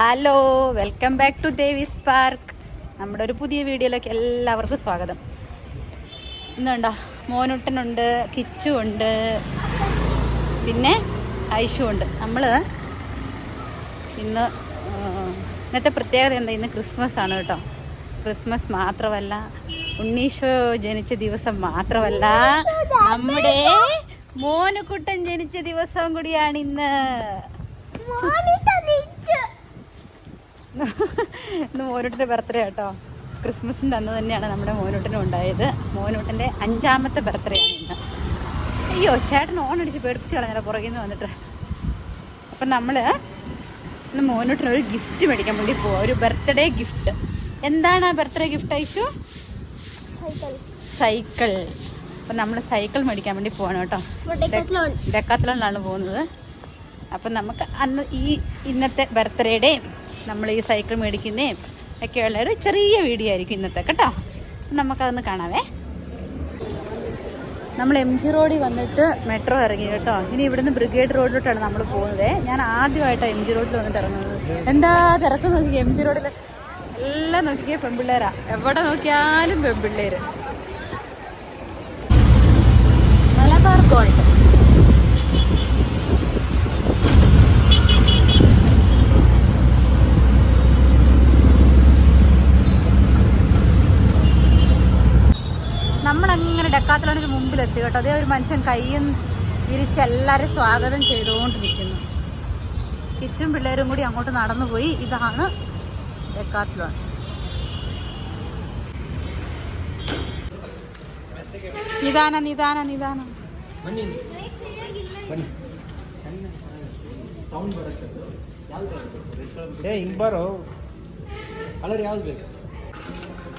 Hello welcome back to Devis park നമ്മുടെ ഒരു പുതിയ വീഡിയോയിലേക്ക് എല്ലാവർക്കും സ്വാഗതം. ഇന്നുണ്ടോ മോനുട്ടനുണ്ട് കിച്ചു ഉണ്ട് പിന്നെ ഐഷു ഉണ്ട്. നമ്മൾ ഇന്ന് ഇന്നത്തെ പ്രത്യേകത എന്താ? ഇന്ന് ക്രിസ്മസ് ആണ് കേട്ടോ. ക്രിസ്മസ് മാത്രമല്ല ഉണ്ണീശോ ജനിച്ച ദിവസം മാത്രമല്ല നമ്മുടെ മോനുക്കുട്ടൻ ജനിച്ച ദിവസം കൂടിയാണ് ഇന്ന്. ഇന്ന് മോനൂട്ടിന്റെ ബർത്ത്ഡേ കേട്ടോ ക്രിസ്മസിന്റെ അന്ന് തന്നെയാണ് നമ്മുടെ മോനൂട്ടിനും ഉണ്ടായത്. മോനൂട്ടിന്റെ അഞ്ചാമത്തെ ബർത്ത്ഡേ ആണ് ഇന്ന്. അയ്യോ ചേട്ടൻ ഓൺ അടിച്ച് പേടിപ്പിച്ച് കളഞ്ഞാലോ പുറകിൽ നിന്ന് വന്നിട്ട്. അപ്പം നമ്മൾ ഇന്ന് മോനൂട്ടിന് ഒരു ഗിഫ്റ്റ് മേടിക്കാൻ വേണ്ടി പോവാം. ഒരു ബർത്ത്ഡേ ഗിഫ്റ്റ് എന്താണ് ആ ബർത്ത്ഡേ ഗിഫ്റ്റ് അയച്ചു സൈക്കിൾ അപ്പം നമ്മൾ സൈക്കിൾ മേടിക്കാൻ വേണ്ടി പോവാണ് കേട്ടോ. ഡെക്കാത്തലോണിലാണ് പോകുന്നത്. അപ്പം നമുക്ക് അന്ന് ഈ ഇന്നത്തെ ബർത്ത്ഡേയുടെയും നമ്മൾ ഈ സൈക്കിൾ മേടിക്കുന്നേയും ഒക്കെയുള്ള ഒരു ചെറിയ വീഡിയോ ആയിരിക്കും ഇന്നത്തെ കേട്ടോ? നമുക്കതൊന്ന് കാണാവേ. നമ്മൾ എം ജി റോഡിൽ വന്നിട്ട് മെട്രോ ഇറങ്ങി കേട്ടോ? ഇനി ഇവിടുന്ന് ബ്രിഗേഡ് റോഡിലോട്ടാണ് നമ്മൾ പോകുന്നത്. ഞാൻ ആദ്യമായിട്ടാണ് എം ജി റോഡിൽ വന്നിട്ട് ഇറങ്ങുന്നത്. എന്താ തിരക്ക് നോക്കി എം ജി റോഡിൽ എല്ലാം നോക്കിയ പെൺപിള്ളേരാ എവിടെ നോക്കിയാലും പെൺപിള്ളേര് മലബാർ ഗോൾഡ് ഡക്കാത്തലോണിന് മുമ്പിലെത്തി കേട്ടോ അതേ ഒരു മനുഷ്യൻ കയ്യും വിരിച്ച് എല്ലാവരും സ്വാഗതം ചെയ്തുകൊണ്ട് നിൽക്കുന്നു കിച്ചും പിള്ളേരും കൂടി അങ്ങോട്ട് നടന്നു പോയി ഇതാണ് ഡെക്കാത്തലോൺ നിദാന നിദാന നിദാന ಬನ್ನಿ ಬನ್ನಿ ಸೌಂಡ್ ಬರುತ್ತೆ ಏ ಹಿಂಗೆ ಬಾರೋ ಕಲರ್ ಯಾವ್ದು ಬೇಕು ഓ ഓ ഓ ഓ ഓ ഓ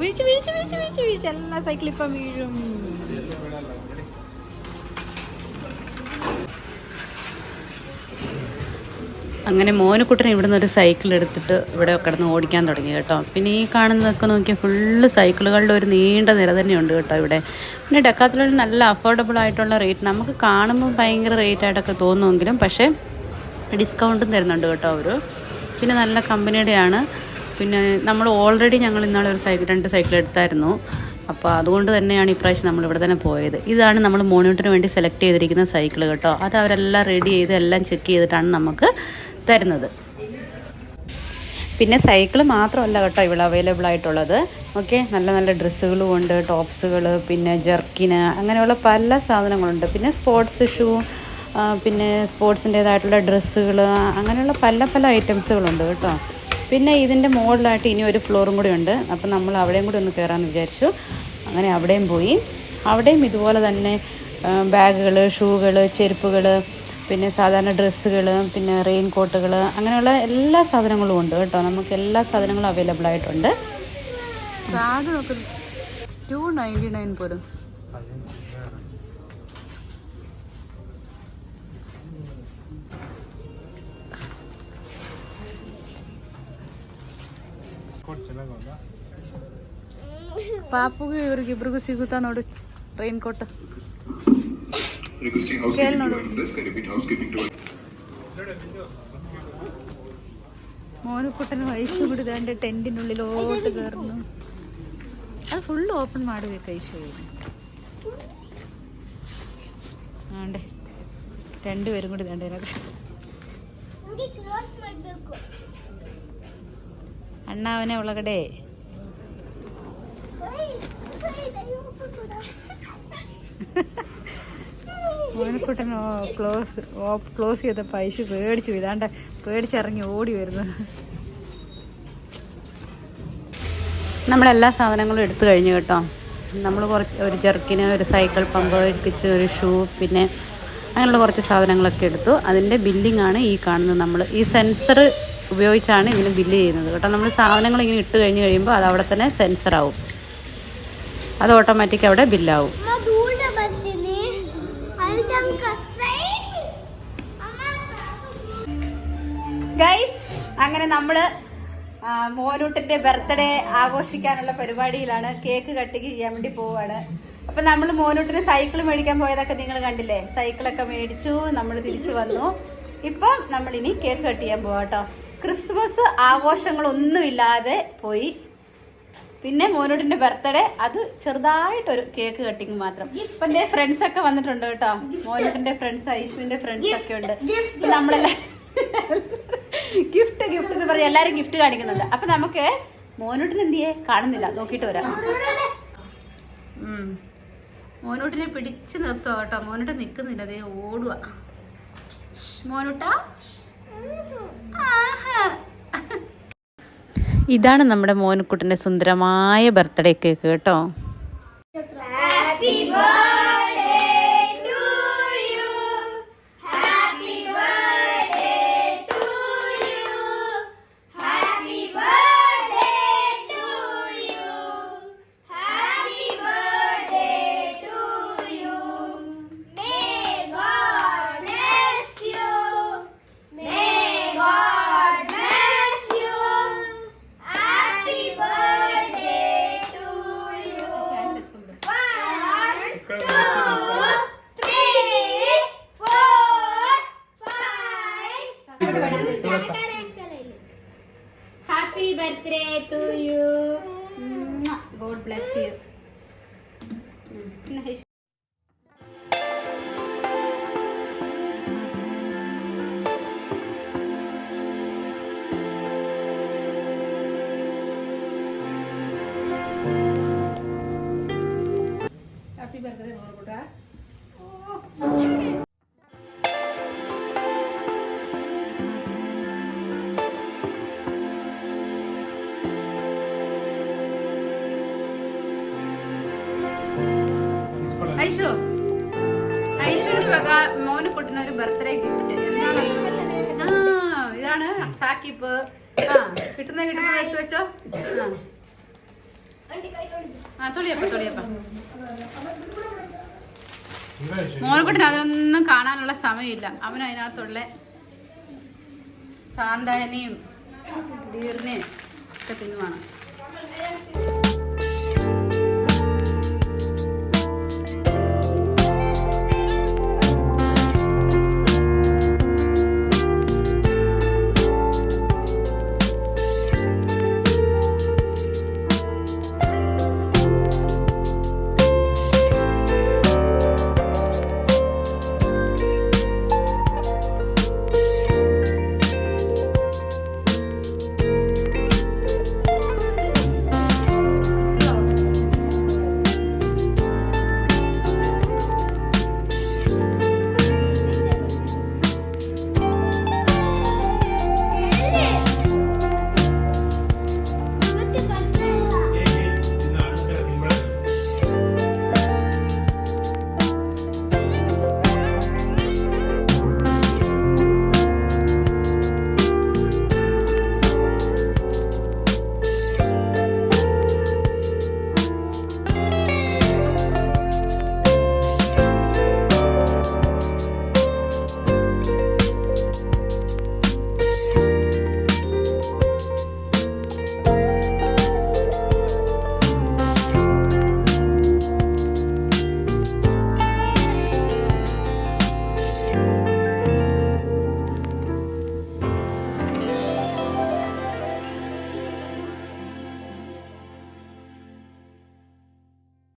വീഴ്ച വീഴ്ച വീഴ്ച വീഴ്ച വീഴ്ച. എല്ലാ സൈക്കിൾ ഇപ്പം വീഴും. അങ്ങനെ മോനക്കുട്ടൻ നിന്ന് ഒരു സൈക്കിൾ എടുത്തിട്ട് ഇവിടെ കിടന്ന് ഓടിക്കാൻ തുടങ്ങി കേട്ടോ. പിന്നെ ഈ കാണുന്നതൊക്കെ നോക്കിയാൽ ഫുള്ള് സൈക്കിളുകളുടെ ഒരു നീണ്ട നിര തന്നെയുണ്ട് കേട്ടോ ഇവിടെ. പിന്നെ ഡെക്കാത്തിലൊരു നല്ല അഫോർഡബിൾ ആയിട്ടുള്ള റേറ്റ് നമുക്ക് കാണുമ്പോൾ ഭയങ്കര റേറ്റ് ആയിട്ടൊക്കെ തോന്നുമെങ്കിലും പക്ഷേ ഡിസ്കൗണ്ടും തരുന്നുണ്ട് കേട്ടോ അവർ പിന്നെ നല്ല കമ്പനിയുടെയാണ് പിന്നെ നമ്മൾ ഓൾറെഡി ഞങ്ങൾ ഇന്നാളെ ഒരു സൈക്കിൾ രണ്ട് സൈക്കിൾ എടുത്തായിരുന്നു. അപ്പോൾ അതുകൊണ്ട് തന്നെയാണ് ഇപ്രാവശ്യം നമ്മൾ ഇവിടെ തന്നെ പോയത്. ഇതാണ് നമ്മൾ മോണിറ്ററിന് വേണ്ടി സെലക്ട് ചെയ്തിരിക്കുന്ന സൈക്കിൾ കേട്ടോ. അത് അവരെല്ലാം റെഡി ചെയ്ത് എല്ലാം ചെക്ക് ചെയ്തിട്ടാണ് നമുക്ക് തരുന്നത്. പിന്നെ സൈക്കിൾ മാത്രമല്ല കേട്ടോ ഇവിടെ അവൈലബിൾ ആയിട്ടുള്ളത്. ഓക്കെ നല്ല നല്ല ഡ്രസ്സുകളും ഉണ്ട് ടോപ്സുകൾ പിന്നെ ജർക്കിന് അങ്ങനെയുള്ള പല സാധനങ്ങളുണ്ട്. പിന്നെ സ്പോർട്സ് ഷൂ പിന്നെ സ്പോർട്സിന്റേതായിട്ടുള്ള ഡ്രസ്സുകൾ അങ്ങനെയുള്ള പല പല ഐറ്റംസുകളുണ്ട് കേട്ടോ. പിന്നെ ഇതിന്റെ മുകളിലായിട്ട് ഇനി ഒരു ഫ്ലോറും കൂടി ഉണ്ട്. അപ്പം നമ്മൾ അവിടെയും കൂടി ഒന്ന് കയറാമെന്ന് വിചാരിച്ചു. അങ്ങനെ അവിടെയും പോയി. അവിടെയും ഇതുപോലെ തന്നെ ബാഗുകൾ ഷൂകൾ ചെരുപ്പുകൾ പിന്നെ സാധാരണ ഡ്രസ്സുകൾ പിന്നെ റെയിൻ കോട്ടുകൾ അങ്ങനെയുള്ള എല്ലാ സാധനങ്ങളും ഉണ്ട് കേട്ടോ. നമുക്ക് എല്ലാ സാധനങ്ങളും അവൈലബിൾ ആയിട്ടുണ്ട്. ബാഗ് നോക്കുന്നു ടു നയന്റി നയൻ പോലും. ಪಾಪುಗೆ ಇವ್ರಿಗೆ ಇಬ್ರಿಗೂ ಸಿಗುತ್ತಾ ನೋಡು ರೈನ್ ಕೋಟ್ Requesting ಕೇಳ್ housekeeping ನೋಡು to this, can repeat housekeeping to മോനുക്കുട്ടന് വയസ്സ് വിടുതാണ്ട് ടെന്റിനുള്ളിലോട്ട് കയറുന്നു അത് ഫുള്ള് ഓപ്പൺ ಮಾಡಬೇಕು ಐಶು ആണ്ടേ രണ്ടുപേരും കൂടി ദാണ്ട് ഇതിനകത്ത് ಅಣ್ಣ ಅವನೇ ಒಳಗಡೆ മോനക്കുട്ടൻ ക്ലോസ് ക്ലോസ് ചെയ്തപ്പോൾ ഐശു പേടിച്ചു പോയി. ഇതാണ്ട് പേടിച്ചിറങ്ങി ഓടി വരുന്നു നമ്മളെല്ലാ സാധനങ്ങളും എടുത്തു കഴിഞ്ഞു കേട്ടോ നമ്മൾ കുറച്ച് ഒരു ജെർക്കിന് ഒരു സൈക്കിൾ പമ്പ് ഒരു കിച്ച് ഒരു ഷൂ പിന്നെ അങ്ങനെയുള്ള കുറച്ച് സാധനങ്ങളൊക്കെ എടുത്തു അതിൻ്റെ ബില്ലിംഗ് ആണ് ഈ കാണുന്നത് നമ്മൾ ഈ സെൻസർ ഉപയോഗിച്ചാണ് ഇതിന് ബില്ല് ചെയ്യുന്നത്. കേട്ടോ നമ്മൾ സാധനങ്ങൾ ഇങ്ങനെ ഇട്ട് കഴിഞ്ഞ് കഴിയുമ്പോൾ അത് അവിടെ തന്നെ സെൻസർ ആവും. അത് ഓട്ടോമാറ്റിക് അവിടെ ബില്ലാവും ഗൈസ് അങ്ങനെ നമ്മൾ മോനൂട്ടിന്റെ ബർത്ത്ഡേ ആഘോഷിക്കാനുള്ള പരിപാടിയിലാണ് കേക്ക് കട്ടിങ് ചെയ്യാൻ വേണ്ടി പോവാണ്. അപ്പൊ നമ്മൾ മോനൂട്ടിന് സൈക്കിൾ മേടിക്കാൻ പോയതൊക്കെ നിങ്ങൾ കണ്ടില്ലേ? സൈക്കിളൊക്കെ മേടിച്ചു നമ്മൾ തിരിച്ചു വന്നു. ഇപ്പൊ നമ്മൾ ഇനി കേക്ക് കട്ട് ചെയ്യാൻ പോവാട്ടോ ക്രിസ്മസ് ആഘോഷങ്ങളൊന്നുമില്ലാതെ പോയി. പിന്നെ മോനോടിന്റെ ബർത്ത്ഡേ അത് ചെറുതായിട്ടൊരു കേക്ക് കട്ടിങ് മാത്രം. ഇപ്പൊ എന്റെ ഫ്രണ്ട്സ് ഒക്കെ വന്നിട്ടുണ്ട് കേട്ടോ. മോനോടിന്റെ ഫ്രണ്ട്സ് ഐഷുവിന്റെ ഫ്രണ്ട്സ് ഒക്കെ ഉണ്ട്. നമ്മളെല്ലാം ഗിഫ്റ്റ് ഗിഫ്റ്റ് എന്ന് പറഞ്ഞ് എല്ലാരും ഗിഫ്റ്റ് കാണിക്കുന്നുണ്ട്. അപ്പൊ നമുക്ക് മോനോട്ടിന് എന്ത് ചെയ്യേ? കാണുന്നില്ല. നോക്കിയിട്ട് വരാം. മോനോട്ടിനെ പിടിച്ചു നിർത്തുക കേട്ടോ. മോനോട്ട് നിൽക്കുന്നില്ല അതേ ഓടുക മോനൂട്ട. ഇതാണ് നമ്മുടെ മോനുക്കുട്ടിന്റെ സുന്ദരമായ ബർത്ത്ഡേ കേക്ക് കേട്ടോ. Happy birthday. ഐഷു ഐഷുവിന്റെ വക മോന് കുട്ടിന് ഒരു ബർത്ത്ഡേ ഗിഫ്റ്റ് ഇതാണ് സാക്കിപ്പ്. ആ കിട്ടുന്ന കിട്ടുന്ന എടുത്തു വെച്ചോ. ആ. ആ തൊളിയപ്പ തൊളിയപ്പ മോനക്കുട്ടിന് അതിനൊന്നും കാണാനുള്ള സമയമില്ല. അവൻ അതിനകത്തുള്ള സാന്താനെയും ബീറിനെയും ഒക്കെ തിന്നുവാണ്.